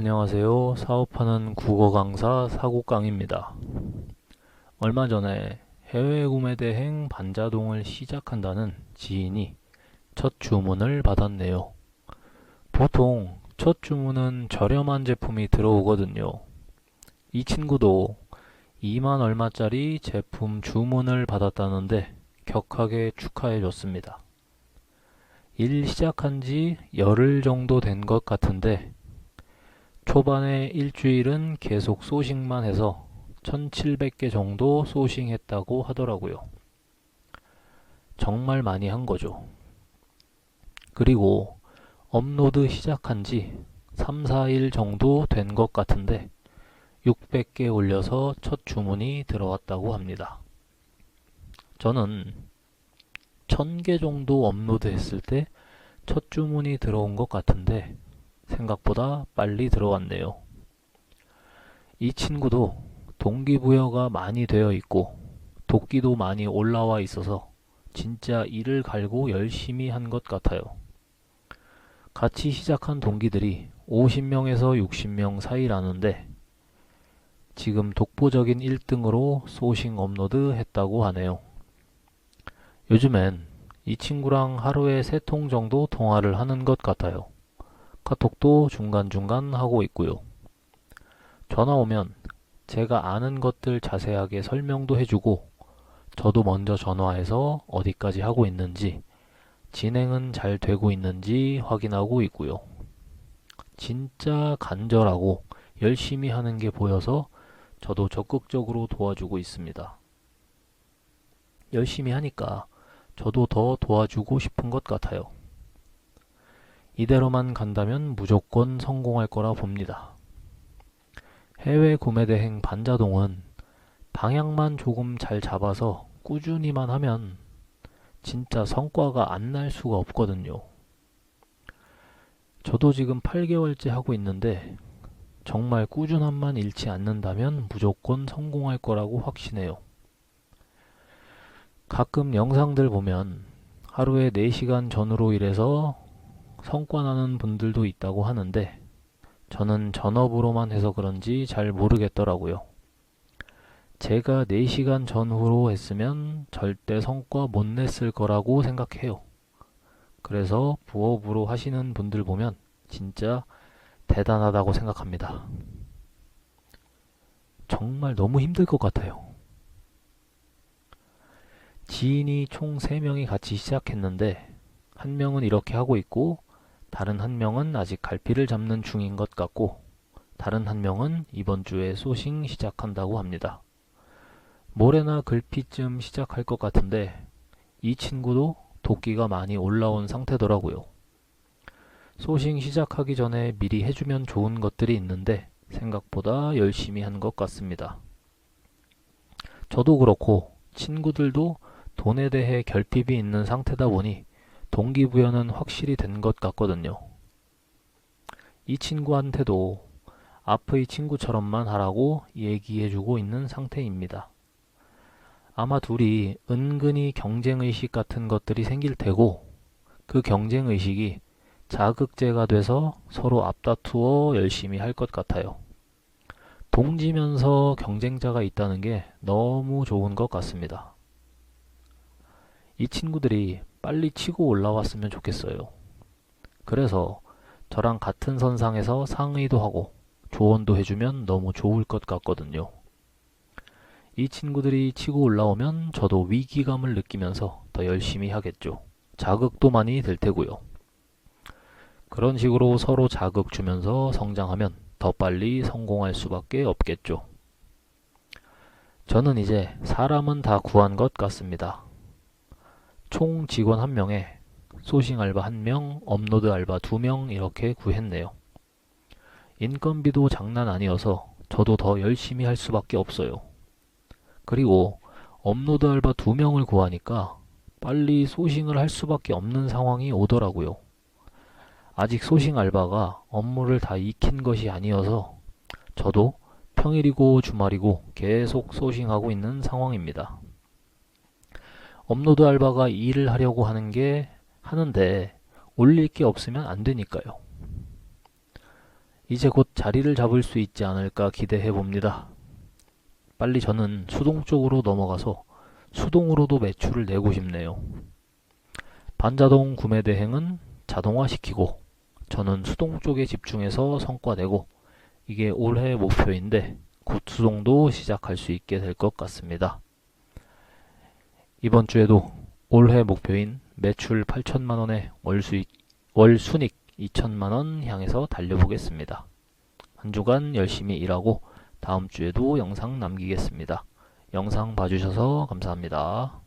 안녕하세요. 사업하는 국어 강사 사국강입니다. 얼마 전에 해외 구매 대행 반자동을 시작한다는 지인이 첫 주문을 받았네요. 보통 첫 주문은 저렴한 제품이 들어오거든요. 이 친구도 2만 얼마짜리 제품 주문을 받았다는데 격하게 축하해 줬습니다. 일 시작한 지 열흘 정도 된 것 같은데 초반에 일주일은 계속 소싱만 해서 1700개 정도 소싱했다고 하더라고요. 정말 많이 한 거죠. 그리고 업로드 시작한 지 3, 4일 정도 된 것 같은데 600개 올려서 첫 주문이 들어왔다고 합니다. 저는 1000개 정도 업로드 했을 때 첫 주문이 들어온 것 같은데 생각보다 빨리 들어왔네요. 이 친구도 동기부여가 많이 되어 있고 도끼도 많이 올라와 있어서 진짜 이를 갈고 열심히 한 것 같아요. 같이 시작한 동기들이 50명에서 60명 사이라는데 지금 독보적인 1등으로 소싱 업로드 했다고 하네요. 요즘엔 이 친구랑 하루에 3통 정도 통화를 하는 것 같아요. 카톡도 중간중간 하고 있고요. 전화 오면 제가 아는 것들 자세하게 설명도 해주고 저도 먼저 전화해서 어디까지 하고 있는지 진행은 잘 되고 있는지 확인하고 있고요. 진짜 간절하고 열심히 하는 게 보여서 저도 적극적으로 도와주고 있습니다. 열심히 하니까 저도 더 도와주고 싶은 것 같아요. 이대로만 간다면 무조건 성공할 거라 봅니다. 해외 구매 대행 반자동은 방향만 조금 잘 잡아서 꾸준히만 하면 진짜 성과가 안 날 수가 없거든요. 저도 지금 8개월째 하고 있는데 정말 꾸준함만 잃지 않는다면 무조건 성공할 거라고 확신해요. 가끔 영상들 보면 하루에 4시간 전후로 일해서 성과 나는 분들도 있다고 하는데 저는 전업으로만 해서 그런지 잘 모르겠더라고요. 제가 4시간 전후로 했으면 절대 성과 못 냈을 거라고 생각해요. 그래서 부업으로 하시는 분들 보면 진짜 대단하다고 생각합니다. 정말 너무 힘들 것 같아요. 지인이 총 3명이 같이 시작했는데 한 명은 이렇게 하고 있고 다른 한 명은 아직 갈피를 잡는 중인 것 같고 다른 한 명은 이번 주에 소싱 시작한다고 합니다. 모레나 글피쯤 시작할 것 같은데 이 친구도 도끼가 많이 올라온 상태더라고요. 소싱 시작하기 전에 미리 해주면 좋은 것들이 있는데 생각보다 열심히 한 것 같습니다. 저도 그렇고 친구들도 돈에 대해 결핍이 있는 상태다 보니 동기부여는 확실히 된 것 같거든요. 이 친구한테도 앞의 친구처럼만 하라고 얘기해주고 있는 상태입니다. 아마 둘이 은근히 경쟁의식 같은 것들이 생길 테고 그 경쟁의식이 자극제가 돼서 서로 앞다투어 열심히 할 것 같아요. 동지면서 경쟁자가 있다는 게 너무 좋은 것 같습니다. 이 친구들이 빨리 치고 올라왔으면 좋겠어요. 그래서 저랑 같은 선상에서 상의도 하고 조언도 해주면 너무 좋을 것 같거든요. 이 친구들이 치고 올라오면 저도 위기감을 느끼면서 더 열심히 하겠죠. 자극도 많이 될 테고요. 그런 식으로 서로 자극 주면서 성장하면 더 빨리 성공할 수밖에 없겠죠. 저는 이제 사람은 다 구한 것 같습니다. 총 직원 1명에 소싱 알바 1명, 업로드 알바 2명 이렇게 구했네요. 인건비도 장난 아니어서 저도 더 열심히 할 수밖에 없어요. 그리고 업로드 알바 2명을 구하니까 빨리 소싱을 할 수밖에 없는 상황이 오더라고요. 아직 소싱 알바가 업무를 다 익힌 것이 아니어서 저도 평일이고 주말이고 계속 소싱하고 있는 상황입니다. 업로드 알바가 일을 하려고 하는 게 하는데 올릴 게 없으면 안 되니까요. 이제 곧 자리를 잡을 수 있지 않을까 기대해 봅니다. 빨리 저는 수동 쪽으로 넘어가서 수동으로도 매출을 내고 싶네요. 반자동 구매 대행은 자동화시키고 저는 수동 쪽에 집중해서 성과 내고 이게 올해 목표인데 곧 수동도 시작할 수 있게 될 것 같습니다. 이번 주에도 올해 목표인 매출 8천만 원에 월 수익, 월 순익 2천만 원 향해서 달려보겠습니다. 한 주간 열심히 일하고 다음 주에도 영상 남기겠습니다. 영상 봐주셔서 감사합니다.